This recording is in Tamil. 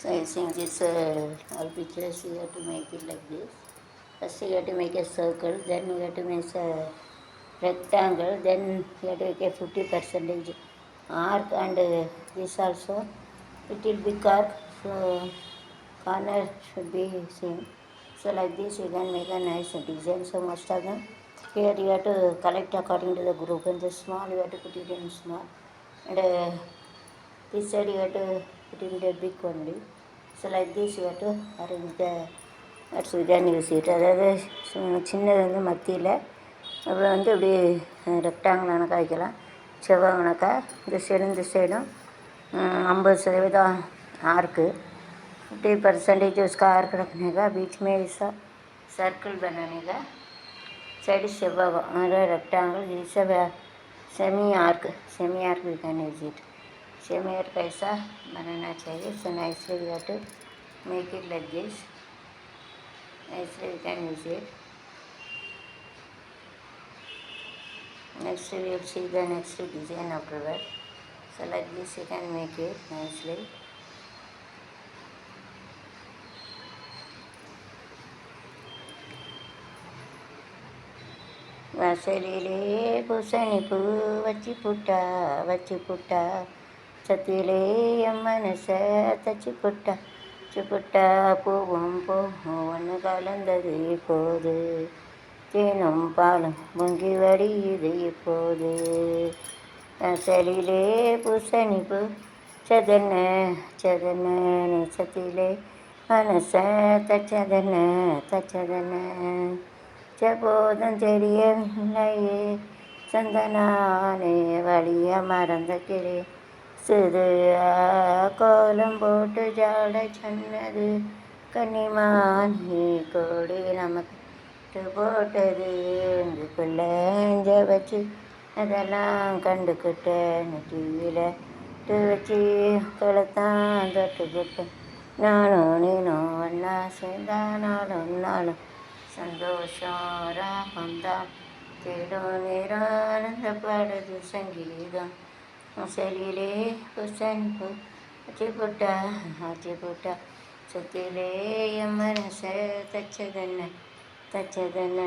So I think this uh, all pictures you have to make it like this. First you have to make a circle, then you have to make a rectangle, then you have to make a 50 percentage arc and uh, this also it will be curved So corner should be same. So like this you can make a nice design. So most of them here you have to collect according to the group and the small you have to put it in small and uh, this side you have to put in the big only. So like this you have to arrange the that's we can use it. அதாவது சி- சின்னது வந்து மத்தியில் அப்புறம் வந்து இப்படி ரெக்டாங்கிள் கணக்காக வைக்கலாம் செவ்வாய் கணக்காக இந்த சைடும் இந்த சைடும் ஐம்பது சதவீதம் आर्क फिफ्टी परसेंटेज उसका आर्क रखने का बीच में ऐसा सर्कल बनाने का साइड सेवा रेक्टांगल ये सब सेमी आर्क सेमी आर्क भी कैन सेमियर पैसा बनाना चाहिए। So nicely we have to make it like this nicely we can use it next we see the next design of river so like this you can make it nicely वसरी रे पुसणी சத்தியிலே என் மனச தச்சு புட்டா வச்சு புட்டா பூவும் பூவும் ஒன்று கலந்தது இப்போது தேனும் பாலும் பொங்கி வடியுது இப்போது. வாசலிலே பூசணி பூ சதன சதன நேசத்திலே மனச தச்சதன தச்சதன. போதும் தெரியவில்லையே சந்தனானே வழிய மறந்த கிளி சிறு கோலம் போட்டு ஜாட சொன்னது கன்னிமானி கோடி நமக்கு. போட்டது பிள்ளைஞ்ச வச்சு அதெல்லாம் கண்டுக்கிட்டேன் டிவியில் வச்சு கொளத்தான் தொட்டுக்கிட்டேன் நானும் நீனும் ஒன்றா சேர்ந்தா நாளும் நாளும் சந்தோஷம் ராகம்தான் தேடும் நேரம் ஆனந்தப்படுது சங்கீதம். சரியிலே புசனிப்பு அச்சு புட்டா அச்சு புட்டா சுத்திலே என் தச்சதன்ன தச்சதன்ன.